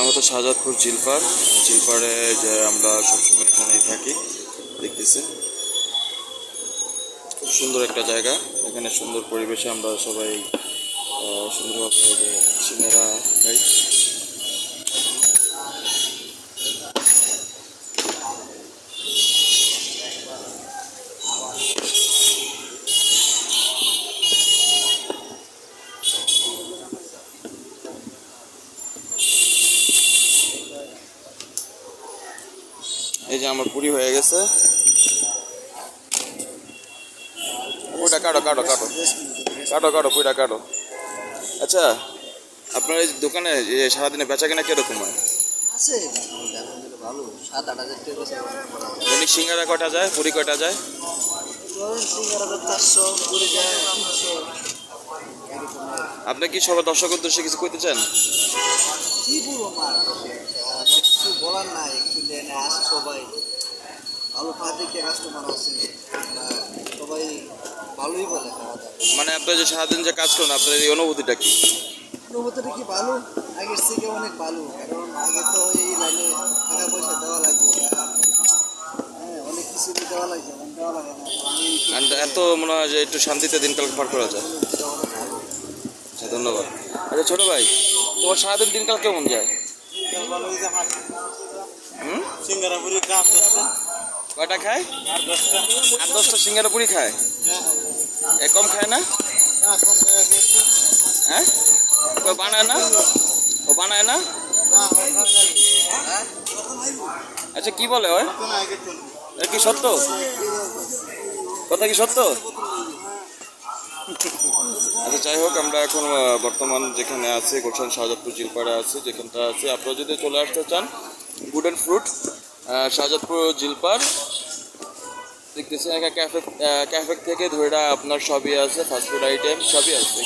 শাহজাদপুর জিলপার জিলপারে যে আমরা সবসময় এখানেই থাকি, দেখতেছি। খুব সুন্দর একটা জায়গা। এখানে সুন্দর পরিবেশে আমরা সবাই সুন্দরভাবে সিনেরা খাই এই যে আমার পুরি হয়ে গেছে। ওইটা কাটো কাটো কাটো। কাটো কাটো পুরিটা কাটো। আচ্ছা আপনার এই দোকানে সারাদিনে বেচা কেনা কীরকম হয়? আছে আলহামদুলিল্লাহ ভালো। সাত আট হাজার টাকা সিঙ্গারা কয়টা যায়? পুরি কটা যায়? আপনি কি সবার দর্শক উদ্দেশ্যে কিছু কইতে চান? আসে সবাই। ভালো পাঁচদিকে কাস্টমার আছে। আর সবাই ভালোই বলে মানে আপনি যে সারাদিন যে কাজ করেন আপনার এই অনুভূতিটা কি? অনুভূতিটা কি ভালো? আগের থেকে অনেক ভালো। কারণ আগে তো এই লাইনে টাকা পয়সা দেওয়া লাগে। হ্যাঁ অনেক কিছু দেওয়া দেওয়া লাগে না। এত মনে হয় যে একটু শান্তিতে দিনকাল পার করা যায়। আচ্ছা ধন্যবাদ। আচ্ছা ছোট ভাই তোমার সারাদিন দিনকাল কেমন যায়? হুম সিঙ্গারাপুরি কাপ কয়টা খায়? আর দশটা। আট দশটা সিঙ্গারা পুরি খায়? এ কম খায় না? হ্যাঁ? বানায় না? ও বানায় না? আচ্ছা কি বলে ওই কি সত্য? কথা কি সত্য? আচ্ছা যাই হোক আমরা এখন বর্তমান যেখানে আছি গোলশান শাহজাদপুর জিলপাড়ে আছে যেখানটা আছে। আপনারা যদি চলে আসতে চান গুড অ্যান্ড ফ্রুট শাহজাদপুর জিলপার দেখতেছি ক্যাফে ক্যাফে থেকে ধরে আপনার সবই আছে ফাস্টফুড আইটেম সবই আছে।